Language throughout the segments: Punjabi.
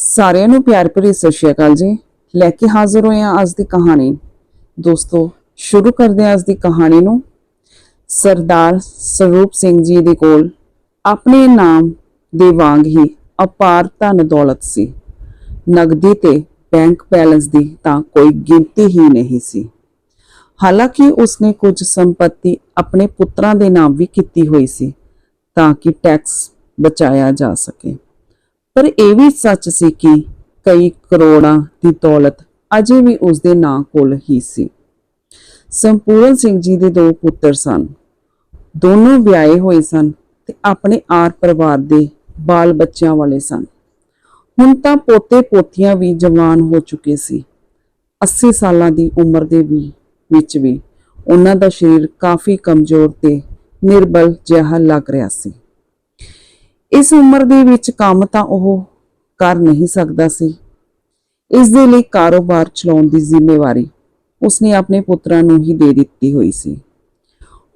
ਸਾਰਿਆਂ ਨੂੰ ਪਿਆਰ ਭਰੀ ਸਤਿ ਸ਼੍ਰੀ ਅਕਾਲ ਜੀ। ਲੈ ਕੇ ਹਾਜ਼ਰ ਹੋਏ ਹਾਂ ਅੱਜ ਦੀ ਕਹਾਣੀ। ਦੋਸਤੋ, ਸ਼ੁਰੂ ਕਰਦੇ ਹਾਂ ਅੱਜ ਦੀ ਕਹਾਣੀ ਨੂੰ। ਸਰਦਾਰ ਸਰੂਪ ਸਿੰਘ ਜੀ ਦੇ ਕੋਲ ਆਪਣੇ ਨਾਮ ਦੇ ਵਾਂਗ ਹੀ ਅਪਾਰ ਧਨ ਦੌਲਤ ਸੀ। ਨਗਦੀ ਤੇ ਬੈਂਕ ਬੈਲੈਂਸ ਦੀ ਤਾਂ ਕੋਈ ਗਿਣਤੀ ਹੀ ਨਹੀਂ ਸੀ। ਹਾਲਾਂਕਿ ਉਸਨੇ ਕੁਝ ਸੰਪਤੀ ਆਪਣੇ ਪੁੱਤਰਾਂ ਦੇ ਨਾਮ ਵੀ ਕੀਤੀ ਹੋਈ ਸੀ ਤਾਂ ਕਿ ਟੈਕਸ ਬਚਾਇਆ ਜਾ ਸਕੇ। ਪਰ ਇਹ ਵੀ ਸੱਚ ਸੀ ਕਿ ਕਈ ਕਰੋੜਾਂ ਦੀ ਦੌਲਤ ਅਜੇ ਵੀ ਉਸ ਦੇ ਨਾਂ ਕੋਲ ਹੀ ਸੀ। ਸੰਪੂਰਨ ਸਿੰਘ ਜੀ ਦੇ ਦੋ ਪੁੱਤਰ ਸਨ। ਦੋਨੋਂ ਵਿਆਹੇ ਹੋਏ ਸਨ ਤੇ ਆਪਣੇ ਆਰ ਪਰਿਵਾਰ ਦੇ ਬਾਲ ਬੱਚਿਆਂ ਵਾਲੇ ਸਨ। ਹੁਣ ਤਾਂ ਪੋਤੇ ਪੋਤੀਆਂ ਵੀ ਜਵਾਨ ਹੋ ਚੁੱਕੇ ਸੀ। 80 ਸਾਲਾਂ ਦੀ ਉਮਰ ਦੇ ਵੀ ਵਿੱਚ ਵੀ ਉਹਨਾਂ ਦਾ ਸਰੀਰ ਕਾਫੀ ਕਮਜ਼ੋਰ ਤੇ ਨਿਰਬਲ ਜਿਹਾ ਲੱਗ ਰਿਹਾ ਸੀ। ਇਸ ਉਮਰ ਦੇ ਵਿੱਚ ਕੰਮ ਤਾਂ ਉਹ ਕਰ ਨਹੀਂ ਸਕਦਾ ਸੀ। ਇਸ ਦੇ ਲਈ ਕਾਰੋਬਾਰ ਚਲਾਉਣ ਦੀ ਜ਼ਿੰਮੇਵਾਰੀ ਉਸਨੇ ਆਪਣੇ ਪੁੱਤਰਾਂ ਨੂੰ ਹੀ ਦੇ ਦਿੱਤੀ ਹੋਈ ਸੀ।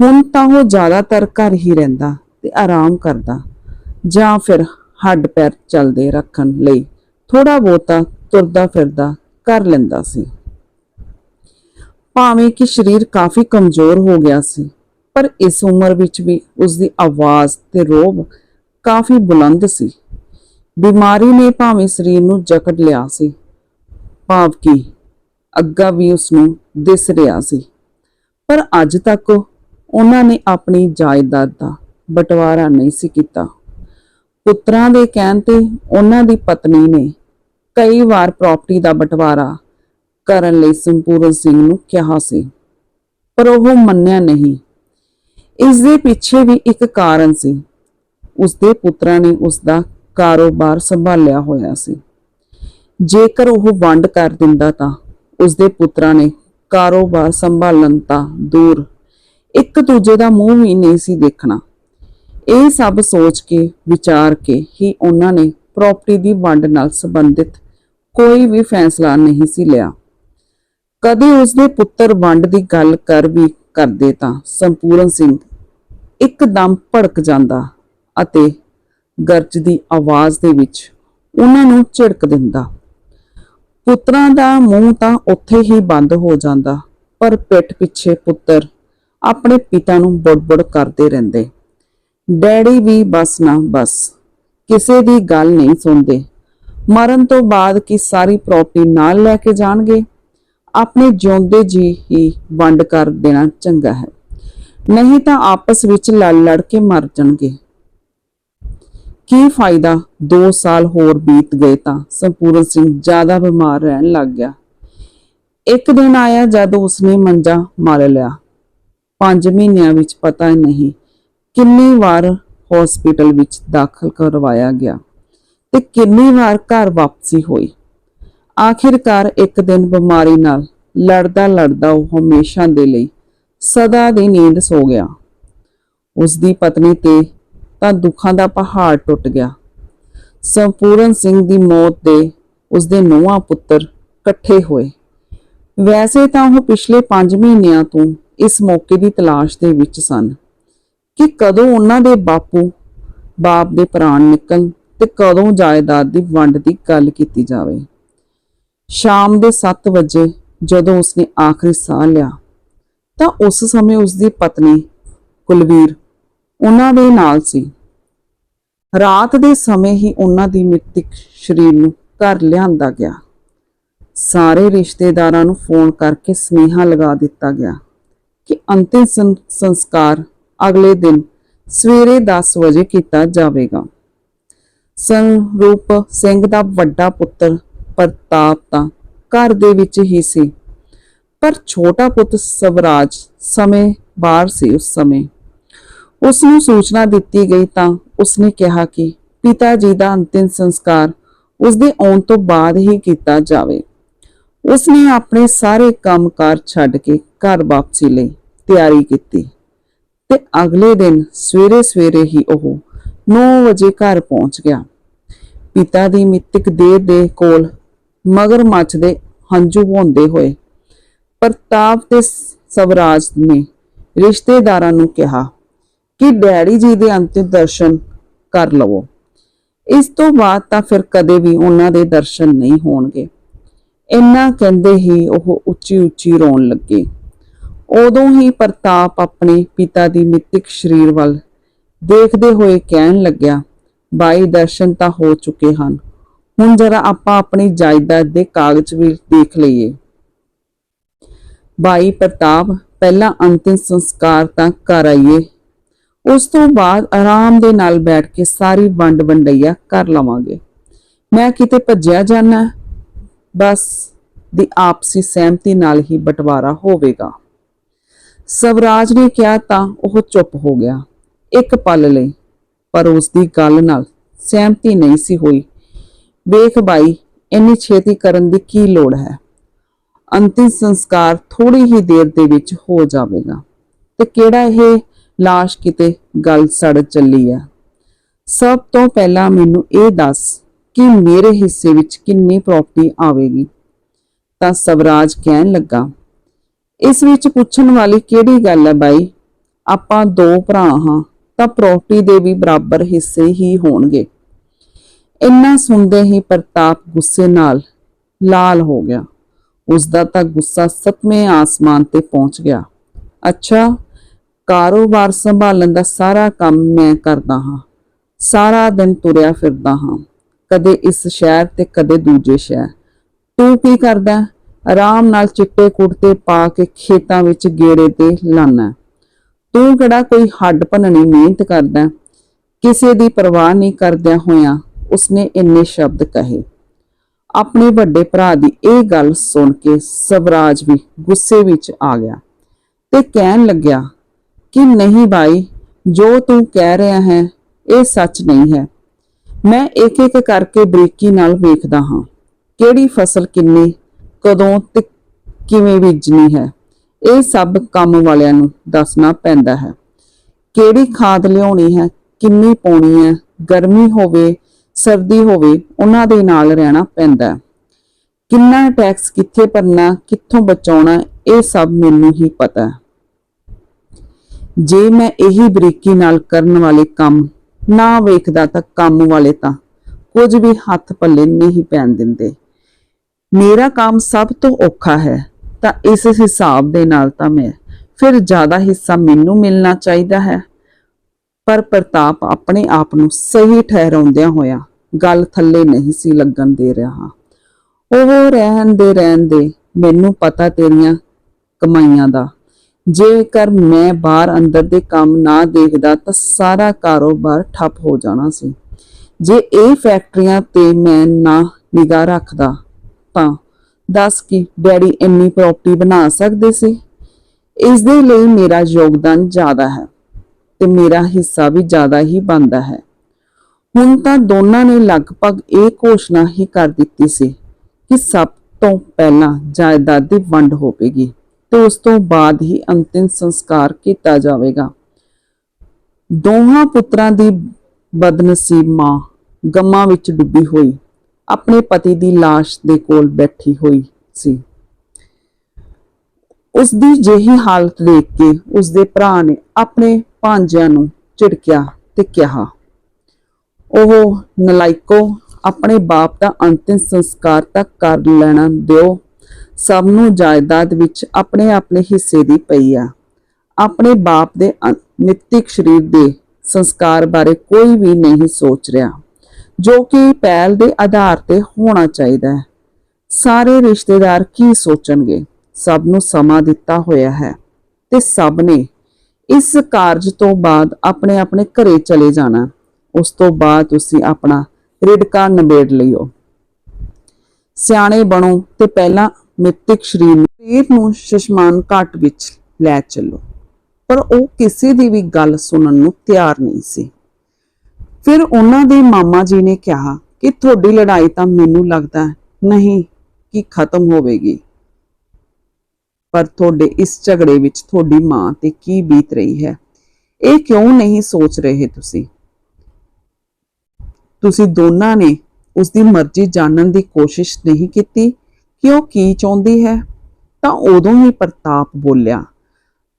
ਹੁਣ ਤਾਂ ਉਹ ਜ਼ਿਆਦਾਤਰ ਘਰ ਹੀ ਰਹਿੰਦਾ ਤੇ ਆਰਾਮ ਕਰਦਾ, ਜਾਂ ਫਿਰ ਹੱਡ ਪੈਰ ਚੱਲਦੇ ਰੱਖਣ ਲਈ ਥੋੜਾ ਬਹੁਤਾ ਤੁਰਦਾ ਫਿਰਦਾ ਕਰ ਲੈਂਦਾ ਸੀ। ਭਾਵੇਂ ਕਿ ਸਰੀਰ ਕਾਫੀ ਕਮਜ਼ੋਰ ਹੋ ਗਿਆ ਸੀ, ਪਰ ਇਸ ਉਮਰ ਵਿੱਚ ਵੀ ਉਸ ਦੀ ਆਵਾਜ਼ ਤੇ ਰੋਬ ਕਾਫੀ ਬੁਲੰਦ ਸੀ। ਬਿਮਾਰੀ ਨੇ ਭਾਵੇਂ ਸਰੀਰ ਨੂੰ ਜਕੜ ਲਿਆ ਸੀ, ਭਾਵ ਕਿ ਅੱਗਾ ਵੀ ਉਸ ਨੂੰ ਦਿਸ ਰਿਹਾ ਸੀ। ਪਰ ਅੱਜ ਤੱਕ ਉਹਨਾਂ ਨੇ ਆਪਣੀ ਜਾਇਦਾਦ ਦਾ ਬਟਵਾਰਾ ਨਹੀਂ ਸੀ ਕੀਤਾ। ਪੁੱਤਰਾਂ ਦੇ ਕਹਿਣ ਤੇ ਉਹਨਾਂ ਦੀ ਪਤਨੀ ਨੇ ਕਈ ਵਾਰ ਪ੍ਰਾਪਰਟੀ ਦਾ ਬਟਵਾਰਾ ਕਰਨ ਲਈ ਸੰਪੂਰਨ ਸਿੰਘ ਨੂੰ ਕਿਹਾ ਸੀ, ਪਰ ਉਹ ਮੰਨਿਆ ਨਹੀਂ। ਇਸ ਦੇ ਪਿੱਛੇ ਵੀ ਇੱਕ ਕਾਰਨ ਸੀ। ਉਸਦੇ ਪੁੱਤਰਾਂ ਨੇ ਉਸ ਦਾ ਕਾਰੋਬਾਰ ਸੰਭਾਲਿਆ ਹੋਇਆ ਸੀ। ਜੇਕਰ ਉਹ ਵੰਡ ਕਰ ਦਿੰਦਾ ਤਾਂ ਉਸਦੇ ਪੁੱਤਰਾਂ ਨੇ ਕਾਰੋਬਾਰ ਸੰਭਾਲਣ ਤਾਂ ਦੂਰ, ਇੱਕ ਦੂਜੇ ਦਾ ਮੂੰਹ ਵੀ ਨਹੀਂ ਸੀ ਦੇਖਣਾ। ਇਹ ਸਭ ਸੋਚ ਕੇ, ਵਿਚਾਰ ਕੇ ਹੀ ਉਹਨਾਂ ਨੇ ਪ੍ਰਾਪਰਟੀ ਦੀ ਵੰਡ ਨਾਲ ਸੰਬੰਧਿਤ ਕੋਈ ਵੀ ਫੈਸਲਾ ਨਹੀਂ ਸੀ ਲਿਆ। ਕਦੇ ਉਸਦੇ ਪੁੱਤਰ ਵੰਡ ਦੀ ਗੱਲ ਕਰ ਵੀ ਕਰਦੇ ਤਾਂ ਸੰਪੂਰਨ ਸਿੰਘ ਇੱਕਦਮ ਭੜਕ ਜਾਂਦਾ ਅਤੇ ਗਰਜ ਦੀ ਆਵਾਜ਼ ਦੇ ਵਿੱਚ ਉਹਨਾਂ ਨੂੰ ਝਿੜਕ ਦਿੰਦਾ। ਪੁੱਤਰਾਂ ਦਾ ਮੂੰਹ ਤਾਂ ਉੱਥੇ ਹੀ ਬੰਦ ਹੋ ਜਾਂਦਾ, ਪਰ ਪਿੱਠ ਪਿੱਛੇ ਪੁੱਤਰ ਆਪਣੇ ਪਿਤਾ ਨੂੰ ਬੜਬੜ ਕਰਦੇ ਰਹਿੰਦੇ। ਡੈਡੀ ਵੀ ਬਸ ਨਾ ਬਸ, ਕਿਸੇ ਦੀ ਗੱਲ ਨਹੀਂ ਸੁਣਦੇ। ਮਰਨ ਤੋਂ ਬਾਅਦ ਕੀ ਸਾਰੀ ਪ੍ਰਾਪਰਟੀ ਨਾਲ ਲੈ ਕੇ ਜਾਣਗੇ? ਆਪਣੇ ਜਿਉਂਦੇ ਜੀ ਹੀ ਵੰਡ ਕਰ ਦੇਣਾ ਚੰਗਾ ਹੈ। ਨਹੀਂ ਤਾਂ ਆਪਸ ਵਿੱਚ ਲੜ ਲੜ ਕੇ ਮਰ ਜਾਣਗੇ। ਕੀ ਫਾਇਦਾ? 2 ਸਾਲ ਹੋਰ ਬੀਤ ਗਏ ਤਾਂ ਸੰਪੂਰਨ ਸਿੰਘ ਜ਼ਿਆਦਾ ਬਿਮਾਰ ਰਹਿਣ ਲੱਗ ਗਿਆ। ਇੱਕ ਦਿਨ ਆਇਆ ਜਦ ਉਸਨੇ ਮੰਜਾ ਮਾਰ ਲਿਆ। 5 ਮਹੀਨਿਆਂ ਵਿੱਚ ਪਤਾ ਨਹੀਂ ਕਿੰਨੀ ਵਾਰ ਹਸਪੀਟਲ ਵਿੱਚ ਦਾਖਲ ਕਰਵਾਇਆ ਗਿਆ ਤੇ ਕਿੰਨੀ ਵਾਰ ਘਰ ਵਾਪਸੀ ਹੋਈ। ਆਖਿਰਕਾਰ ਇੱਕ ਦਿਨ ਬਿਮਾਰੀ ਨਾਲ ਲੜਦਾ ਲੜਦਾ ਉਹ ਹਮੇਸ਼ਾ ਦੇ ਲਈ ਸਦਾ ਦੀ ਨੀਂਦ ਸੋ ਗਿਆ। ਉਸ ਦੀ ਪਤਨੀ ਤੇ ਤਾਂ ਦੁੱਖਾਂ ਦਾ ਪਹਾੜ ਟੁੱਟ ਗਿਆ। ਸੰਪੂਰਨ ਸਿੰਘ ਦੀ ਮੌਤ ਦੇ ਉਸ ਦੇ ਨੌਵਾਂ ਪੁੱਤਰ ਇਕੱਠੇ ਹੋਏ। ਵੈਸੇ ਤਾਂ ਉਹ ਪਿਛਲੇ 5 ਮਹੀਨਿਆਂ ਤੋਂ ਇਸ ਮੌਕੇ ਦੀ ਤਲਾਸ਼ ਦੇ ਵਿੱਚ ਸਨ ਕਿ ਕਦੋਂ ਉਹਨਾਂ ਦੇ ਬਾਪੂ, ਬਾਪ ਦੇ ਪ੍ਰਾਣ ਨਿਕਲ ਤੇ ਕਦੋਂ ਜਾਇਦਾਦ ਦੀ ਵੰਡ ਦੀ ਗੱਲ ਕੀਤੀ ਜਾਵੇ। ਸ਼ਾਮ ਦੇ 7 ਵਜੇ ਜਦੋਂ ਉਸਨੇ ਆਖਰੀ ਸਾਹ ਲਿਆ, ਤਾਂ ਉਸ ਸਮੇਂ ਉਸ ਦੀ ਪਤਨੀ ਕੁਲਵੀਰ ਉਹਨਾਂ ਦੇ ਨਾਲ ਸੀ। ਰਾਤ ਦੇ ਸਮੇਂ ਹੀ ਉਹਨਾਂ ਦੀ ਮ੍ਰਿਤਕ ਸਰੀਰ ਨੂੰ ਘਰ ਲਿਆਂਦਾ ਗਿਆ। ਸਾਰੇ ਰਿਸ਼ਤੇਦਾਰਾਂ ਨੂੰ ਫੋਨ ਕਰਕੇ ਸੁਨੇਹਾ ਲਗਾ ਦਿੱਤਾ ਗਿਆ ਕਿ ਅੰਤਿਮ ਸੰਸਕਾਰ ਅਗਲੇ ਦਿਨ ਸਵੇਰੇ 10 ਵਜੇ ਕੀਤਾ ਜਾਵੇਗਾ। ਸੰਰੂਪ ਸਿੰਘ ਦਾ ਵੱਡਾ ਪੁੱਤਰ ਪ੍ਰਤਾਪ ਤਾਂ ਘਰ ਦੇ ਵਿੱਚ ਹੀ ਸੀ, ਪਰ ਛੋਟਾ ਪੁੱਤ ਸਵਰਾਜ ਸਮੇਂ ਬਾਹਰ ਸੀ ਉਸ ਸਮੇਂ। ਉਸ ਨੂੰ ਸੂਚਨਾ ਦਿੱਤੀ ਗਈ ਤਾਂ ਉਸਨੇ ਕਿਹਾ ਕਿ ਪਿਤਾ ਜੀ ਦਾ ਅੰਤਿਮ ਸੰਸਕਾਰ ਉਸ ਦੇ ਆਉਣ ਤੋਂ ਬਾਅਦ ਹੀ ਕੀਤਾ ਜਾਵੇ। ਉਸਨੇ ਆਪਣੇ ਸਾਰੇ ਕੰਮਕਾਰ ਛੱਡ ਕੇ ਘਰ ਵਾਪਸੀ ਲਈ ਤਿਆਰੀ ਕੀਤੀ ਤੇ ਅਗਲੇ ਦਿਨ ਸਵੇਰੇ ਸਵੇਰੇ ਹੀ ਉਹ 9 ਵਜੇ ਘਰ ਪਹੁੰਚ ਗਿਆ। ਪਿਤਾ ਦੀ ਮਿੱਤਕ ਦੇਹ ਦੇ ਕੋਲ ਮਗਰ ਮੱਚਦੇ ਹੰਝੂ ਵਹਾਉਂਦੇ ਹੋਏ ਪ੍ਰਤਾਪ ਤੇ ਸਵਰਾਜ ਨੇ ਰਿਸ਼ਤੇਦਾਰਾਂ ਨੂੰ ਕਿਹਾ ਕਿ ਡੈਡੀ ਜੀ ਦੇ ਅੰਤਿਮ ਦਰਸ਼ਨ ਕਰ ਲਵੋ। ਇਸ ਤੋਂ ਬਾਅਦ ਤਾਂ ਫਿਰ ਕਦੇ ਵੀ ਉਹਨਾਂ ਦੇ ਦਰਸ਼ਨ ਨਹੀਂ ਹੋਣਗੇ। ਇੰਨਾ ਕਹਿੰਦੇ ਹੀ ਉਹ ਉੱਚੀ ਉੱਚੀ ਰੋਣ ਲੱਗੇ। ਉਦੋਂ ਹੀ ਪ੍ਰਤਾਪ ਆਪਣੇ ਪਿਤਾ ਦੀ ਮਿੱਤਿਕ ਸਰੀਰ ਵੱਲ ਦੇਖਦੇ ਹੋਏ ਕਹਿਣ ਲੱਗਿਆ, ਬਾਈ, ਦਰਸ਼ਨ ਤਾਂ ਹੋ ਚੁੱਕੇ ਹਨ। ਹੁਣ ਜਰਾ ਆਪਾਂ ਆਪਣੀ ਜਾਇਦਾਦ ਦੇ ਕਾਗਜ਼ ਵੀ ਦੇਖ ਲਈਏ। ਬਾਈ ਪ੍ਰਤਾਪ, ਪਹਿਲਾਂ ਅੰਤਿਮ ਸੰਸਕਾਰ ਤਾਂ ਕਰ ਆਈਏ। ਉਸ ਤੋਂ ਬਾਅਦ ਆਰਾਮ ਦੇ ਨਾਲ ਬੈਠ ਕੇ ਸਾਰੀ ਵੰਡ ਵੰਡਈਆ ਕਰ ਲਵਾਂਗੇ। ਮੈਂ ਕਿਤੇ ਭੱਜਿਆ ਜਾਣਾ ਬਸ ਦੀ ਆਪਸੀ ਸਹਿਮਤੀ ਨਾਲ ਹੀ ਬਟਵਾਰਾ ਹੋਵੇਗਾ। ਸਵਰਾਜ ਨੇ ਕਿਹਾ ਤਾਂ ਉਹ ਚੁੱਪ ਹੋ ਗਿਆ। ਇੱਕ ਪਲ ਲਈ, ਪਰ ਉਸ ਦੀ ਗੱਲ ਨਾਲ ਸਹਿਮਤੀ ਨਹੀਂ ਸੀ ਹੋਈ। ਵੇਖ ਬਾਈ, ਇੰਨੀ ਛੇਤੀ ਕਰਨ ਦੀ ਕੀ ਲੋੜ ਹੈ? ਅੰਤਿਮ ਸੰਸਕਾਰ ਥੋੜੀ ਹੀ ਦੇਰ ਦੇ ਵਿੱਚ ਹੋ ਜਾਵੇਗਾ। ਤੇ ਕਿਹੜਾ ਇਹ ਲਾਸ਼ ਕਿਤੇ ਗਲ ਸੜ ਚੱਲੀ ਆ। ਸਭ ਤੋਂ ਪਹਿਲਾਂ ਮੈਨੂੰ ਇਹ ਦੱਸ ਕਿ ਮੇਰੇ ਹਿੱਸੇ ਵਿੱਚ ਕਿੰਨੀ ਪ੍ਰਾਪਰਟੀ ਆਵੇਗੀ। ਤਾਂ ਸਵਰਾਜ ਕਹਿਣ ਲੱਗਾ, ਇਸ ਵਿੱਚ ਪੁੱਛਣ ਵਾਲੀ ਕਿਹੜੀ ਗੱਲ ਹੈ ਬਾਈ? ਆਪਾਂ ਦੋ ਭਰਾ ਹਾਂ, ਤਾਂ ਪ੍ਰਾਪਰਟੀ ਦੇ ਵੀ ਬਰਾਬਰ ਹਿੱਸੇ ਹੀ ਹੋਣਗੇ। ਇੰਨਾ ਸੁਣਦੇ ਹੀ ਪ੍ਰਤਾਪ ਗੁੱਸੇ ਨਾਲ ਲਾਲ ਹੋ ਗਿਆ। ਉਸ ਦਾ ਤਾਂ ਗੁੱਸਾ ਸਤਵੇਂ ਆਸਮਾਨ ਤੇ ਪਹੁੰਚ ਗਿਆ। ਅੱਛਾ ਕਾਰੋਬਾਰ ਸੰਭਾਲਣ ਦਾ ਸਾਰਾ ਕੰਮ ਮੈਂ ਕਰਦਾ ਹਾਂ। ਸਾਰਾ ਦਿਨ ਤੁਰਿਆ ਫਿਰਦਾ ਹਾਂ। ਕਦੇ ਇਸ ਸ਼ਹਿਰ ਤੇ ਕਦੇ ਦੂਜੇ ਸ਼ਹਿਰ। ਤੂੰ ਕੀ ਕਰਦਾ? ਆਰਾਮ ਨਾਲ ਚਿੱਟੇ ਕੁੜਤੇ ਪਾ ਕੇ ਖੇਤਾਂ ਵਿੱਚ ਗੇੜੇ ਤੇ ਲਾਨਾ। ਤੂੰ ਕਿਹੜਾ ਕੋਈ ਹੱਡ ਭੰਨਣੀ ਮਿਹਨਤ ਕਰਦਾ? ਕਿਸੇ ਦੀ ਪਰਵਾਹ ਨਹੀਂ ਕਰਦਿਆਂ ਹੋਇਆਂ ਉਸਨੇ ਇੰਨੇ ਸ਼ਬਦ ਕਹੇ। ਆਪਣੇ ਵੱਡੇ ਭਰਾ ਦੀ ਇਹ ਗੱਲ ਸੁਣ ਕੇ ਸਵਰਾਜ ਵੀ ਗੁੱਸੇ ਵਿੱਚ ਆ ਗਿਆ ਤੇ ਕਹਿਣ ਲੱਗਿਆ ਕਿ ਨਹੀਂ ਭਾਈ ਜੋ ਤੂੰ ਕਹਿ ਰਿਹਾ ਹੈ, ਇਹ ਸੱਚ ਨਹੀਂ ਹੈ। ਮੈਂ ਇੱਕ ਇੱਕ ਕਰਕੇ ਬਰੀਕੀ ਨਾਲ ਵੇਖਦਾ ਹਾਂ, ਕਿਹੜੀ ਫਸਲ ਕਿੰਨੀ, ਕਦੋਂ ਤੇ ਕਿਵੇਂ ਬੀਜਣੀ ਹੈ। ਇਹ ਸਭ ਕੰਮ ਵਾਲਿਆਂ ਨੂੰ ਦੱਸਣਾ ਪੈਂਦਾ ਹੈ। ਕਿਹੜੀ ਖਾਦ ਲਿਆਉਣੀ ਹੈ, ਕਿੰਨੀ ਪਾਉਣੀ ਹੈ, ਗਰਮੀ ਹੋਵੇ, ਸਰਦੀ ਹੋਵੇ, ਉਹਨਾਂ ਦੇ ਨਾਲ ਰਹਿਣਾ ਪੈਂਦਾ ਹੈ। ਕਿੰਨਾ ਟੈਕਸ ਕਿੱਥੇ ਭਰਨਾ, ਕਿੱਥੋਂ ਬਚਾਉਣਾ, ਇਹ ਸਭ ਮੈਨੂੰ ਹੀ ਪਤਾ ਹੈ। ਜੇ ਮੈਂ ਇਹੀ ਬਰੀਕੀ ਨਾਲ ਕਰਨ ਵਾਲੇ ਕੰਮ ਨਾ ਵੇਖਦਾ ਤਾਂ ਕੰਮ ਵਾਲੇ ਤਾਂ ਕੁਝ ਵੀ ਹੱਥ ਪੱਲੇ ਨਹੀਂ ਪੈਣ ਦਿੰਦੇ। ਮੇਰਾ ਕੰਮ ਸਭ ਤੋਂ ਔਖਾ ਹੈ, ਤਾਂ ਇਸ ਹਿਸਾਬ ਦੇ ਨਾਲ ਤਾਂ ਮੈਂ ਫਿਰ ਜ਼ਿਆਦਾ ਹਿੱਸਾ ਮੈਨੂੰ ਮਿਲਣਾ ਚਾਹੀਦਾ ਹੈ। ਪਰ ਪ੍ਰਤਾਪ ਆਪਣੇ ਆਪ ਨੂੰ ਸਹੀ ਠਹਿਰਾਉਂਦਿਆਂ ਹੋਇਆ ਗੱਲ ਥੱਲੇ ਨਹੀਂ ਸੀ ਲੱਗਣ ਦੇ ਰਿਹਾ। ਉਹ ਰਹਿਣ ਦੇ ਰਹਿਣ ਦੇ ਮੈਨੂੰ ਪਤਾ ਤੇਰੀਆਂ ਕਮਾਈਆਂ ਦਾ ਜੇਕਰ ਮੈਂ ਬਾਹਰ ਅੰਦਰ ਦੇ ਕੰਮ ਨਾ ਦੇਖਦਾ ਤਾਂ ਸਾਰਾ ਕਾਰੋਬਾਰ ਠੱਪ ਹੋ ਜਾਣਾ ਸੀ। ਜੇ ਇਹ ਫੈਕਟਰੀਆਂ ਤੇ ਮੈਂ ਨਾ ਨਿਗਾਹ ਰੱਖਦਾ ਤਾਂ ਦੱਸ ਕਿ ਡੈਡੀ ਇੰਨੀ ਪ੍ਰਾਪਰਟੀ ਬਣਾ ਸਕਦੇ ਸੀ? ਇਸ ਦੇ ਲਈ ਮੇਰਾ ਯੋਗਦਾਨ ਜ਼ਿਆਦਾ ਹੈ ਤੇ ਮੇਰਾ ਹਿੱਸਾ ਵੀ ਜ਼ਿਆਦਾ ਹੀ ਬਣਦਾ ਹੈ। ਹੁਣ ਤਾਂ ਦੋਨਾਂ ਨੇ ਲਗਭਗ ਇਹ ਘੋਸ਼ਣਾ ਹੀ ਕਰ ਦਿੱਤੀ ਸੀ ਕਿ ਸਭ ਤੋਂ ਪਹਿਲਾਂ ਜਾਇਦਾਦ ਦੀ ਵੰਡ ਹੋਵੇਗੀ। ਤੇ ਉਸ ਤੋਂ ਬਾਅਦ ਹੀ ਅੰਤਿਮ ਸੰਸਕਾਰ ਕੀਤਾ ਜਾਵੇਗਾ। ਦੋਹਾਂ ਪੁੱਤਰਾਂ ਦੀ ਬਦਨਸੀਬ ਮਾਂ ਗਮਾਂ ਵਿੱਚ ਡੁੱਬੀ ਹੋਈ। ਆਪਣੇ ਪਤੀ ਦੀ ਲਾਸ਼ ਦੇ ਕੋਲ ਬੈਠੀ ਹੋਈ ਸੀ। ਉਸ ਦੀ ਜਿਹੀ ਹਾਲਤ ਦੇਖ ਕੇ ਉਸ ਦੇ ਭਰਾ ਨੇ ਆਪਣੇ ਭਾਂਜਿਆਂ ਨੂੰ ਝਿੜਕਿਆ ਤੇ ਕਿਹਾ, ਉਹ ਨਲਾਇਕੋ, ਆਪਣੇ ਬਾਪ ਦਾ ਅੰਤਿਮ ਸੰਸਕਾਰ ਤਾਂ ਕਰ ਲੈਣਾ ਦਿਓ। ਸਭ ਨੂੰ ਜਾਇਦਾਦ ਵਿੱਚ ਆਪਣੇ ਆਪਣੇ ਹਿੱਸੇ ਦੀ ਪਈ ਆ। ਆਪਣੇ ਬਾਪ ਦੇ ਅੰ- ਸਰੀਰ ਦੇ ਸੰਸਕਾਰ ਬਾਰੇ ਕੋਈ ਵੀ ਨਹੀਂ ਸੋਚ ਰਿਹਾ, ਜੋ ਕਿ ਪਹਿਲ ਦੇ ਆਧਾਰ ਤੇ ਹੋਣਾ ਚਾਹੀਦਾ ਹੈ। ਸਾਰੇ ਰਿਸ਼ਤੇਦਾਰ ਕੀ ਸੋਚਣਗੇ? ਸਭ ਨੂੰ ਸਮਾਂ ਦਿੱਤਾ ਹੋਇਆ ਹੈ ਤੇ ਸਭ ਨੇ ਇਸ ਕਾਰਜ ਤੋਂ ਬਾਅਦ ਆਪਣੇ ਆਪਣੇ ਘਰੇ ਚਲੇ ਜਾਣਾ। ਉਸ ਤੋਂ ਬਾਅਦ ਤੁਸੀਂ ਆਪਣਾ ਰਿੜਕਾ ਨਿਬੇੜ ਲਿਓ। ਸਿਆਣੇ ਬਣੋ ਤੇ ਪਹਿਲਾਂ ਮਿਤਿਕ ਸਰੀਰ ਨੂੰ ਸਰੀਰ ਨੂੰ ਸ਼ਸ਼ਮਾਨ ਘਾਟ ਵਿੱਚ ਲੈ ਚੱਲੋ। ਪਰ ਉਹ ਕਿਸੇ ਦੀ ਵੀ ਗੱਲ ਸੁਣਨ ਨੂੰ ਤਿਆਰ ਨਹੀਂ ਸੀ। ਫਿਰ ਉਹਨਾਂ ਦੇ ਮਾਮਾ ਜੀ ਨੇ ਕਿਹਾ ਕਿ ਤੁਹਾਡੀ ਲੜਾਈ ਤਾਂ ਮੈਨੂੰ ਲੱਗਦਾ ਨਹੀਂ ਕਿ ਖਤਮ ਹੋਵੇਗੀ। ਪਰ ਤੁਹਾਡੇ ਇਸ ਝਗੜੇ ਵਿੱਚ ਤੁਹਾਡੀ ਮਾਂ ਤੇ ਕੀ ਬੀਤ ਰਹੀ ਹੈ? ਇਹ ਕਿਉਂ ਨਹੀਂ ਸੋਚ ਰਹੇ ਤੁਸੀਂ? ਤੁਸੀਂ ਦੋਨਾਂ ਨੇ ਉਸ ਦੀ ਮਰਜ਼ੀ ਜਾਣਨ ਦੀ ਕੋਸ਼ਿਸ਼ ਨਹੀਂ ਕੀਤੀ ਕਿ ਉਹ ਕੀ ਚਾਹੁੰਦੀ ਹੈ? ਤਾਂ ਉਦੋਂ ਹੀ ਪ੍ਰਤਾਪ ਬੋਲਿਆ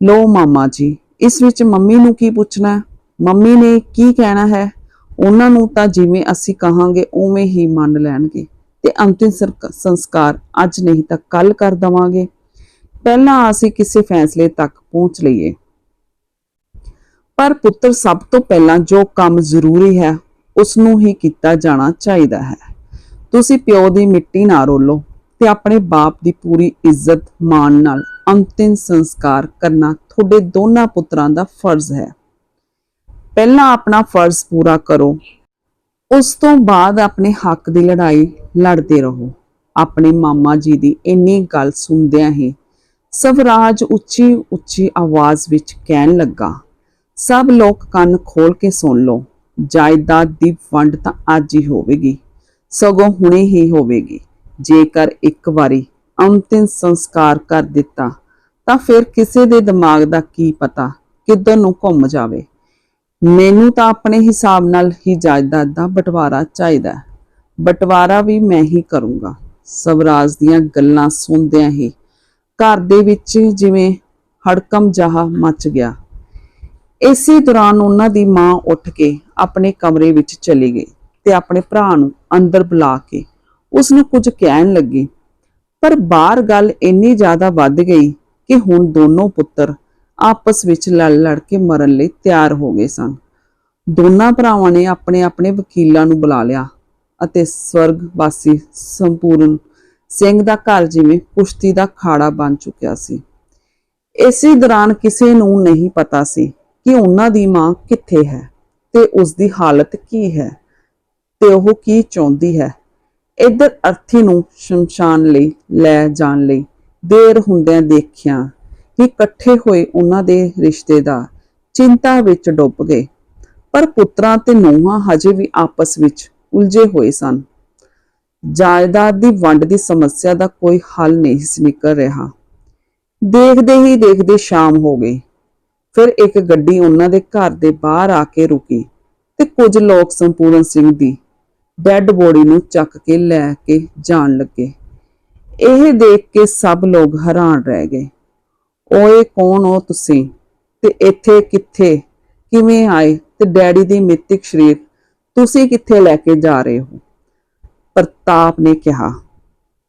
ਲੋ ਮਾਮਾ ਜੀ, ਇਸ ਵਿੱਚ ਮੰਮੀ ਨੂੰ ਕੀ ਪੁੱਛਣਾ ਮੰਮੀ ਨੇ ਕੀ ਕਹਿਣਾ ਹੈ? ਉਹਨਾਂ ਨੂੰ ਤਾਂ ਜਿਵੇਂ ਅਸੀਂ ਕਹਾਂਗੇ, ਉਵੇਂ ਹੀ ਮੰਨ ਲੈਣਗੇ ਤੇ ਅੰਤਿਮ ਸੰਸਕਾਰ ਅੱਜ ਨਹੀਂ ਤਾਂ ਕੱਲ ਕਰ ਦਵਾਂਗੇ। ਪਹਿਲਾਂ ਅਸੀਂ ਕਿਸੇ ਫੈਸਲੇ ਤੱਕ ਪਹੁੰਚ ਲਈਏ। ਪਰ ਪੁੱਤਰ ਸਭ ਤੋਂ ਪਹਿਲਾਂ ਜੋ ਕੰਮ ਜ਼ਰੂਰੀ ਹੈ ਉਸ ਨੂੰ ਹੀ ਕੀਤਾ ਜਾਣਾ ਚਾਹੀਦਾ ਹੈ। ਤੁਸੀਂ ਪਿਓ ਦੀ ਮਿੱਟੀ ਨਾ ਰੋਲੋ। ਤੇ ਆਪਣੇ ਬਾਪ ਦੀ ਪੂਰੀ ਇੱਜ਼ਤ ਮਾਣ ਨਾਲ ਅੰਤਿਮ ਸੰਸਕਾਰ ਕਰਨਾ ਤੁਹਾਡੇ ਦੋਨਾਂ ਪੁੱਤਰਾਂ ਦਾ ਫਰਜ਼ ਹੈ। ਪਹਿਲਾਂ ਆਪਣਾ ਫਰਜ਼ ਪੂਰਾ ਕਰੋ। ਉਸ ਤੋਂ ਬਾਅਦ ਆਪਣੇ ਹੱਕ ਦੀ ਲੜਾਈ ਲੜਦੇ ਰਹੋ। ਆਪਣੇ ਮਾਮਾ ਜੀ ਦੀ ਇੰਨੀ ਗੱਲ ਸੁਣਦਿਆਂ ਹੀ ਸਵਰਾਜ ਉੱਚੀ ਉੱਚੀ ਆਵਾਜ਼ ਵਿੱਚ ਕਹਿਣ ਲੱਗਾ, ਸਭ ਲੋਕ ਕੰਨ ਖੋਲ ਕੇ ਸੁਣ ਲਓ। ਜਾਇਦਾਦ ਦੀ ਵੰਡ ਤਾਂ ਅੱਜ ਹੀ ਹੋਵੇਗੀ, ਸਗੋਂ ਹੁਣੇ ਹੀ ਹੋਵੇਗੀ। ਜੇਕਰ ਇੱਕ ਵਾਰੀ ਅੰਤਿਮ ਸੰਸਕਾਰ ਕਰ ਦਿੱਤਾ, ਤਾਂ ਫਿਰ ਕਿਸੇ ਦੇ ਦਿਮਾਗ ਦਾ ਕੀ ਪਤਾ ਕਿੱਧਰ ਨੂੰ ਘੁੰਮ ਜਾਵੇ। ਮੈਨੂੰ ਤਾਂ ਆਪਣੇ ਹਿਸਾਬ ਨਾਲ ਹੀ ਜਾਇਦਾਦ ਦਾ ਬਟਵਾਰਾ ਚਾਹੀਦਾ ਹੈ। ਬਟਵਾਰਾ ਵੀ ਮੈਂ ਹੀ ਕਰੂੰਗਾ। ਸਵਰਾਜ ਦੀਆਂ ਗੱਲਾਂ ਸੁਣਦਿਆਂ ਹੀ ਘਰ ਦੇ ਵਿੱਚ ਜਿਵੇਂ ਹੜਕਮ ਜਹਾ ਮਚ ਗਿਆ। ਇਸੇ ਦੌਰਾਨ ਉਹਨਾਂ ਦੀ ਮਾਂ ਉੱਠ ਕੇ ਆਪਣੇ ਕਮਰੇ ਵਿੱਚ ਚਲੀ ਗਈ ਤੇ ਆਪਣੇ ਭਰਾ ਨੂੰ ਅੰਦਰ ਬੁਲਾ ਕੇ ਉਸ ਨੂੰ ਕੁਝ ਕਹਿਣ ਲੱਗੀ। ਪਰ ਬਾਹਰ ਗੱਲ ਇੰਨੀ ਜ਼ਿਆਦਾ ਵੱਧ ਗਈ ਕਿ ਹੁਣ ਦੋਨੋਂ ਪੁੱਤਰ ਆਪਸ ਵਿੱਚ ਲੜ ਲੜ ਕੇ ਮਰਨ ਲਈ ਤਿਆਰ ਹੋ ਗਏ ਸਨ। ਦੋਨਾਂ ਭਰਾਵਾਂ ਨੇ ਆਪਣੇ ਆਪਣੇ ਵਕੀਲਾਂ ਨੂੰ ਬੁਲਾ ਲਿਆ ਅਤੇ ਸਵਰਗ ਵਾਸੀ ਸੰਪੂਰਨ ਸਿੰਘ ਦਾ ਘਰ ਜਿਵੇਂ ਕੁਸ਼ਤੀ ਦਾ ਖਾੜਾ ਬਣ ਚੁੱਕਿਆ ਸੀ। ਇਸੇ ਦੌਰਾਨ ਕਿਸੇ ਨੂੰ ਨਹੀਂ ਪਤਾ ਸੀ ਕਿ ਉਹਨਾਂ ਦੀ ਮਾਂ ਕਿੱਥੇ ਹੈ ਤੇ ਉਸ ਦੀ ਹਾਲਤ ਕੀ ਹੈ ਤੇ ਉਹ ਕੀ ਚਾਹੁੰਦੀ ਹੈ। ਇੱਧਰ ਅਰਥੀ ਨੂੰ ਸ਼ਮਸ਼ਾਨ ਲਈ, ਲੈ ਜਾਣ ਲਈ। ਦੇਰ ਹੁੰਦਿਆਂ ਦੇਖਿਆ ਕਿ ਇਕੱਠੇ ਹੋਏ ਉਹਨਾਂ ਦੇ ਰਿਸ਼ਤੇਦਾਰ ਚਿੰਤਾ ਵਿੱਚ ਡੁੱਬ ਗਏ। ਪਰ ਪੁੱਤਰਾਂ ਤੇ ਨੂੰਹਾਂ ਹਜੇ ਵੀ ਆਪਸ ਵਿੱਚ ਉਲਝੇ ਹੋਏ ਸਨ। ਜਾਇਦਾਦ ਦੀ ਵੰਡ ਦੀ ਸਮੱਸਿਆ ਦਾ ਕੋਈ ਹੱਲ ਨਹੀਂ ਸੀ ਨਿਕਲ ਰਿਹਾ। ਦੇਖਦੇ ਹੀ ਦੇਖਦੇ ਸ਼ਾਮ ਹੋ ਗਈ। ਫਿਰ ਇੱਕ ਗੱਡੀ ਉਹਨਾਂ ਦੇ ਘਰ ਦੇ ਬਾਹਰ ਆ ਕੇ ਰੁਕੀ ਤੇ ਕੁਝ ਲੋਕ ਸੰਪੂਰਨ ਸਿੰਘ ਦੀ ਡੈੱਡ ਬੋਡੀ ਨੂੰ ਚੱਕ ਕੇ ਲੈ ਕੇ ਜਾਣ ਲੱਗੇ। ਇਹ ਦੇਖ ਕੇ ਸਭ ਲੋਕ ਹੈਰਾਨ ਰਹਿ ਗਏ। ਓਏ, ਕੌਣ ਹੋ ਤੁਸੀਂ? ਤੇ ਇੱਥੇ ਕਿੱਥੇ? ਕਿਵੇਂ ਆਏ? ਤੇ ਡੈਡੀ ਦੀ ਮਿੱਤਿਕ ਸ਼ਰੀਰ ਤੁਸੀਂ ਕਿੱਥੇ ਲੈ ਕੇ ਜਾ ਰਹੇ ਹੋ? ਪ੍ਰਤਾਪ ਨੇ ਕਿਹਾ।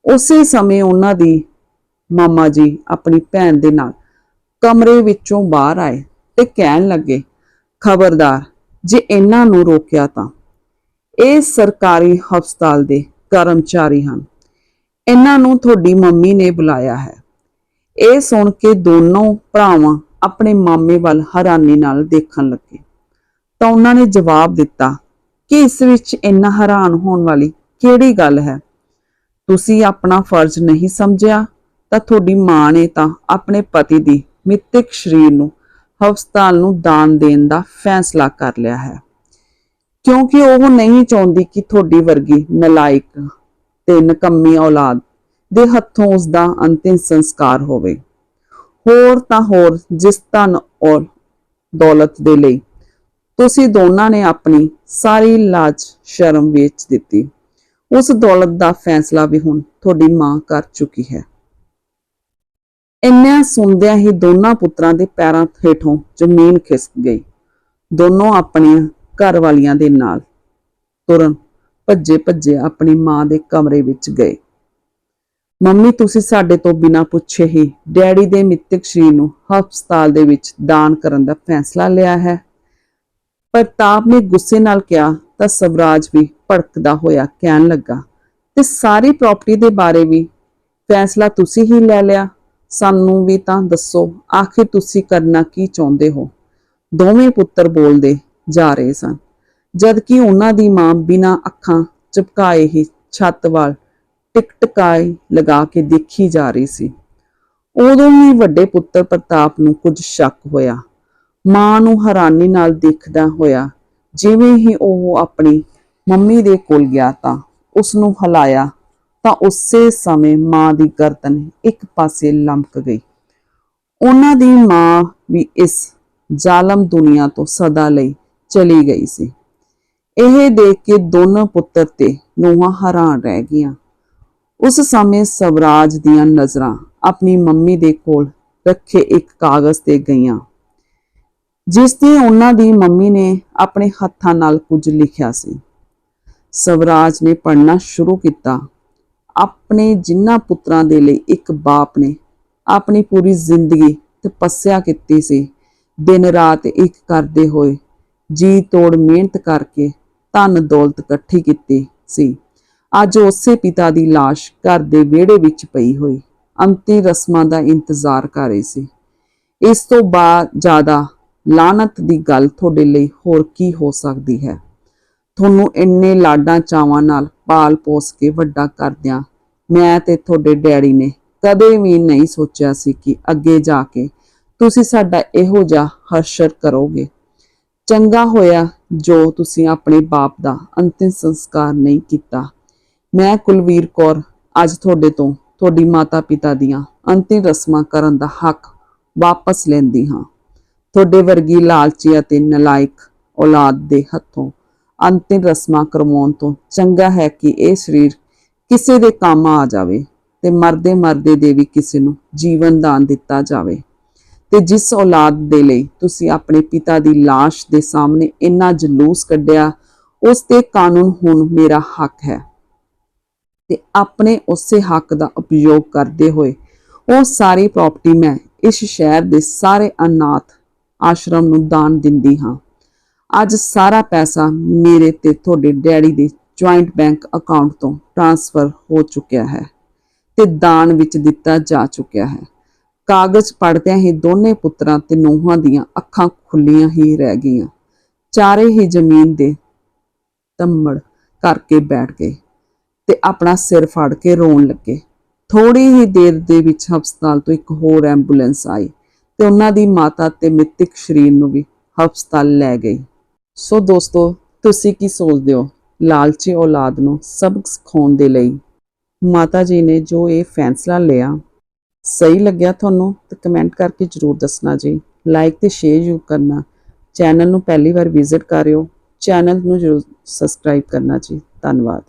ਉਸੇ ਸਮੇਂ ਉਹਨਾਂ ਦੀ ਮਾਮਾ ਜੀ ਆਪਣੀ ਭੈਣ ਦੇ ਨਾਲ ਕਮਰੇ ਵਿੱਚੋਂ ਬਾਹਰ ਆਏ ਤੇ ਕਹਿਣ ਲੱਗੇ, ਖਬਰਦਾਰ, ਜੇ ਇਹਨਾਂ ਨੂੰ ਰੋਕਿਆ ਤਾਂ ਇਹ ਸਰਕਾਰੀ ਹਸਪਤਾਲ ਦੇ ਕਰਮਚਾਰੀ ਹਨ। ਇਹਨਾਂ ਨੂੰ ਤੁਹਾਡੀ ਮੰਮੀ ਨੇ ਬੁਲਾਇਆ ਹੈ। ਇਹ ਸੁਣ ਕੇ ਦੋਨੋਂ ਭਰਾਵਾਂ ਆਪਣੇ ਮਾਮੇ ਵੱਲ ਹੈਰਾਨੀ ਨਾਲ ਦੇਖਣ ਲੱਗੇ। ਤਾਂ ਉਹਨਾਂ ਨੇ ਜਵਾਬ ਦਿੱਤਾ, ਕਿ ਇਸ ਵਿੱਚ ਇੰਨਾ ਹੈਰਾਨ ਹੋਣ ਵਾਲੀ ਕਿਹੜੀ ਗੱਲ ਹੈ? ਤੁਸੀਂ ਆਪਣਾ ਫਰਜ਼ ਨਹੀਂ ਸਮਝਿਆ, ਤਾਂ ਤੁਹਾਡੀ ਮਾਂ ਨੇ ਤਾਂ ਆਪਣੇ ਪਤੀ ਦੀ ਮਿੱਤਿਕ ਸਰੀਰ ਨੂੰ ਹਸਪਤਾਲ ਨੂੰ ਦਾਨ ਦੇਣ ਦਾ ਫੈਸਲਾ ਕਰ ਲਿਆ ਹੈ। ਕਿਉਂਕਿ ਉਹ ਨਹੀਂ ਚਾਹੁੰਦੀ ਕਿ ਤੁਹਾਡੀ ਵਰਗੀ ਨਲਾਇਕ ਤੇ ਨਕੰਮੀ ਔਲਾਦ ਦੇ ਹੱਥੋਂ ਉਸ ਦਾ ਅੰਤਿਮ ਸੰਸਕਾਰ ਹੋਵੇ। ਹੋਰ ਤਾਂ ਹੋਰ, ਜਿਸ ਧਨ ਔਰ ਦੌਲਤ ਦੇ ਲਈ ਤੁਸੀਂ ਦੋਨਾਂ ਨੇ ਆਪਣੀ ਸਾਰੀ ਲਾਜ ਸ਼ਰਮ ਵੇਚ ਦਿੱਤੀ, ਉਸ ਦੌਲਤ ਦਾ ਫੈਸਲਾ ਵੀ ਹੁਣ ਤੁਹਾਡੀ ਮਾਂ ਕਰ ਚੁੱਕੀ ਹੈ। ਇੰਨਿਆਂ ਸੁਣਦਿਆਂ ਹੀ ਦੋਨਾਂ ਪੁੱਤਰਾਂ ਦੇ ਪੈਰਾਂ ਹੇਠੋਂ ਜ਼ਮੀਨ ਖਿਸਕ ਗਈ। ਦੋਨੋਂ ਆਪਣੀਆਂ ਘਰ ਵਾਲੀਆਂ ਦੇ ਨਾਲ ਤੁਰਨ ਭੱਜੇ ਭੱਜੇ ਆਪਣੀ ਮਾਂ ਦੇ ਕਮਰੇ ਵਿੱਚ ਗਏ। ਮੰਮੀ, ਤੁਸੀਂ ਸਾਡੇ ਤੋਂ ਬਿਨਾਂ ਪੁੱਛੇ ਹੀ ਡੈਡੀ ਦੇ ਮਿੱਤਕ ਸ਼ਰੀਰ ਨੂੰ ਹਸਪਤਾਲ ਦੇ ਵਿੱਚ ਦਾਨ ਕਰਨ ਦਾ ਫੈਸਲਾ ਲਿਆ ਹੈ। ਪ੍ਰਤਾਪ ਨੇ ਗੁੱਸੇ ਨਾਲ ਕਿਹਾ ਤਾਂ ਸਵਰਾਜ ਵੀ ਭੜਕਦਾ ਹੋਇਆ ਕਹਿਣ ਲੱਗਾ, ਤੇ ਸਾਰੀ ਪ੍ਰਾਪਰਟੀ ਦੇ ਬਾਰੇ ਵੀ ਫੈਸਲਾ ਤੁਸੀਂ ਹੀ ਲੈ ਲਿਆ? ਸਾਨੂੰ ਵੀ ਤਾਂ ਦੱਸੋ, ਆਖਿਰ ਤੁਸੀਂ ਕਰਨਾ ਕੀ ਚਾਹੁੰਦੇ ਹੋ? ਦੋਵੇਂ ਪੁੱਤਰ ਬੋਲਦੇ ਜਾ ਰਹੇ ਸਨ। ਜਦ ਕਿ ਉਹਨਾਂ ਦੀ ਮਾਂ ਬਿਨਾਂ ਅੱਖਾਂ ਚਪਕਾਏ ਹੀ ਛੱਤ ਵੱਲ ਟਿਕਟਕਾਈ ਲਗਾ ਕੇ ਦੇਖੀ ਜਾ ਰਹੀ ਸੀ। ਉਦੋਂ ਹੀ ਵੱਡੇ ਪੁੱਤਰ ਪ੍ਰਤਾਪ ਨੂੰ ਕੁਝ ਸ਼ੱਕ ਹੋਇਆ। ਮਾਂ ਨੂੰ ਹੈਰਾਨੀ ਨਾਲ ਦੇਖਦਾ ਹੋਇਆ, ਜਿਵੇਂ ਹੀ ਉਹ ਆਪਣੀ ਮੰਮੀ ਦੇ ਕੋਲ ਗਿਆ ਤਾਂ ਉਸ ਨੂੰ ਹਲਾਇਆ, ਤਾਂ ਉਸੇ ਸਮੇਂ ਮਾਂ ਦੀ ਗਰਦਨ ਇੱਕ ਪਾਸੇ ਲੰਮਕ ਗਈ। ਉਹਨਾਂ ਦੀ ਮਾਂ ਵੀ ਇਸ ਜ਼ਾਲਮ ਦੁਨੀਆ ਤੋਂ ਸਦਾ ਲਈ ਚਲੀ ਗਈ ਸੀ। ਇਹ ਦੇਖ ਕੇ ਦੋਨੋਂ ਪੁੱਤਰ ਤੇ ਨੂੰਹਾਂ ਹੈਰਾਨ ਰਹਿ ਗਈਆਂ। ਉਸ ਸਮੇਂ ਸਵਰਾਜ ਦੀਆਂ ਨਜ਼ਰਾਂ ਆਪਣੀ ਮੰਮੀ ਦੇ ਕੋਲ ਰੱਖੇ ਇੱਕ ਕਾਗਜ਼ ਤੇ ਗਈਆਂ, ਜਿਸ ਤੇ ਉਹਨਾਂ ਦੀ ਮੰਮੀ ਨੇ ਆਪਣੇ ਹੱਥਾਂ ਨਾਲ ਕੁਝ ਲਿਖਿਆ ਸੀ। ਸਵਰਾਜ ਨੇ ਪੜ੍ਹਨਾ ਸ਼ੁਰੂ ਕੀਤਾ। ਆਪਣੇ ਜਿਨ੍ਹਾਂ ਪੁੱਤਰਾਂ ਦੇ ਲਈ ਇੱਕ ਬਾਪ ਨੇ ਆਪਣੀ ਪੂਰੀ ਜ਼ਿੰਦਗੀ ਤਪੱਸਿਆ ਕੀਤੀ ਸੀ ਦਿਨ ਰਾਤ ਇੱਕ ਕਰਦੇ ਹੋਏ ਜੀ ਤੋੜ ਮਿਹਨਤ ਕਰਕੇ ਧਨ ਦੌਲਤ ਇਕੱਠੀ ਕੀਤੀ ਸੀ। ਅੱਜ ਉਸੇ ਪਿਤਾ ਦੀ ਲਾਸ਼ ਘਰ ਦੇ ਵਿਹੜੇ ਵਿੱਚ ਪਈ ਹੋਈ। ਅੰਤਿਮ ਰਸਮਾਂ ਦਾ ਇੰਤਜ਼ਾਰ ਕਰ ਰਹੀ ਸੀ। ਇਸ ਤੋਂ ਬਾਅਦ ਜ਼ਿਆਦਾ ਲਾਨਤ ਦੀ ਗੱਲ ਤੁਹਾਡੇ ਲਈ ਹੋਰ ਕੀ ਹੋ ਸਕਦੀ ਹੈ? ਤੁਹਾਨੂੰ ਇੰਨੇ ਲਾਡਾਂ ਚਾਵਾਂ ਨਾਲ ਪਾਲ ਪੋਸ ਕੇ ਵੱਡਾ ਕਰਦਿਆਂ ਮੈਂ ਤੇ ਤੁਹਾਡੇ ਡੈਡੀ ਨੇ ਕਦੇ ਵੀ ਨਹੀਂ ਸੋਚਿਆ ਸੀ ਕਿ ਅੱਗੇ ਜਾ ਕੇ ਤੁਸੀਂ ਸਾਡਾ ਇਹੋ ਜਿਹਾ ਹਰਸ਼ਰ ਕਰੋਗੇ। ਚੰਗਾ ਹੋਇਆ ਜੋ ਤੁਸੀਂ ਆਪਣੇ ਬਾਪ ਦਾ ਅੰਤਿਮ ਸੰਸਕਾਰ ਨਹੀਂ ਕੀਤਾ। ਮੈਂ ਕੁਲਵੀਰ ਕੌਰ ਅੱਜ ਤੁਹਾਡੇ ਤੋਂ ਤੁਹਾਡੀ ਮਾਤਾ ਪਿਤਾ ਦੀਆਂ ਅੰਤਿਮ ਰਸਮਾਂ ਕਰਨ ਦਾ ਹੱਕ ਵਾਪਸ ਲੈਂਦੀ ਹਾਂ। ਤੁਹਾਡੇ ਵਰਗੀ ਲਾਲਚੀ ਅਤੇ ਨਲਾਇਕ ਔਲਾਦ ਦੇ ਹੱਥੋਂ ਅੰਤਿਮ ਰਸਮਾਂ ਕਰਵਾਉਣ ਤੋਂ ਚੰਗਾ ਹੈ ਕਿ ਇਹ ਸਰੀਰ ਕਿਸੇ ਦੇ ਕੰਮ ਆ ਜਾਵੇ ਤੇ ਮਰਦੇ ਮਰਦੇ ਦੇ ਵੀ ਕਿਸੇ ਨੂੰ ਜੀਵਨ ਦਾਨ ਦਿੱਤਾ ਜਾਵੇ। ਤੇ ਜਿਸ ਔਲਾਦ ਦੇ ਲਈ ਤੁਸੀਂ ਆਪਣੇ ਪਿਤਾ ਦੀ ਲਾਸ਼ ਦੇ ਸਾਹਮਣੇ ਇੰਨਾ ਜਲੂਸ ਕੱਢਿਆ, ਉਸ ਤੇ ਕਾਨੂੰਨ ਹੁਣ ਮੇਰਾ ਹੱਕ ਹੈ। ਤੇ ਆਪਣੇ ਉਸੇ ਹੱਕ ਦਾ ਉਪਯੋਗ ਕਰਦੇ ਹੋਏ ਉਹ ਸਾਰੀ ਪ੍ਰਾਪਰਟੀ ਮੈਂ ਇਸ ਸ਼ਹਿਰ ਦੇ ਸਾਰੇ ਅਨਾਥ ਆਸ਼ਰਮ ਨੂੰ ਦਾਨ ਦਿੰਦੀ ਹਾਂ। ਅੱਜ ਸਾਰਾ ਪੈਸਾ ਮੇਰੇ ਤੇ ਤੁਹਾਡੇ ਡੈਡੀ ਦੇ ਜੁਆਇੰਟ ਬੈਂਕ ਅਕਾਊਂਟ ਤੋਂ ਟ੍ਰਾਂਸਫਰ ਹੋ ਚੁੱਕਿਆ ਹੈ ਤੇ ਦਾਨ ਵਿੱਚ ਦਿੱਤਾ ਜਾ ਚੁੱਕਿਆ ਹੈ। ਕਾਗਜ਼ ਪੜ੍ਹਦਿਆਂ ਹੀ ਦੋਨੇ ਪੁੱਤਰਾਂ ਤੇ ਨੂੰਹਾਂ ਦੀਆਂ ਅੱਖਾਂ ਖੁੱਲੀਆਂ ਹੀ ਰਹਿ ਗਈਆਂ। ਚਾਰੇ ਹੀ ਜ਼ਮੀਨ ਦੇ ਤੰਮੜ ਕਰਕੇ ਬੈਠ ਗਏ ਤੇ ਆਪਣਾ ਸਿਰ ਫੜ ਕੇ ਰੋਣ ਲੱਗੇ। ਥੋੜੀ ਹੀ ਦੇਰ ਦੇ ਵਿੱਚ ਹਸਪਤਾਲ ਤੋਂ ਇੱਕ ਹੋਰ ਐਂਬੂਲੈਂਸ ਆਈ ਤੇ ਉਹਨਾਂ ਦੀ ਮਾਤਾ ਤੇ ਮਿੱਤਿਕ ਸ਼ਰੀਰ ਨੂੰ ਵੀ ਹਸਪਤਾਲ ਲੈ ਗਈ। ਸੋ ਦੋਸਤੋ, ਤੁਸੀਂ ਕੀ ਸੋਚਦੇ ਹੋ? ਲਾਲਚੀ ਔਲਾਦ ਨੂੰ ਸਬਕ ਸਿਖਾਉਣ ਦੇ ਲਈ ਮਾਤਾ ਜੀ ਨੇ ਜੋ ਇਹ ਫੈਸਲਾ ਲਿਆ ਸਹੀ ਲੱਗਿਆ ਤੁਹਾਨੂੰ ਤਾਂ ਕਮੈਂਟ ਕਰਕੇ ਜਰੂਰ ਦੱਸਣਾ ਜੀ। ਲਾਈਕ ਤੇ ਸ਼ੇਅਰ ਜ਼ਰੂਰ ਕਰਨਾ। ਚੈਨਲ ਨੂੰ ਪਹਿਲੀ ਵਾਰ ਵਿਜ਼ਿਟ ਕਰਿਓ ਚੈਨਲ ਨੂੰ ਜਰੂਰ ਸਬਸਕ੍ਰਾਈਬ ਕਰਨਾ ਜੀ। ਧੰਨਵਾਦ।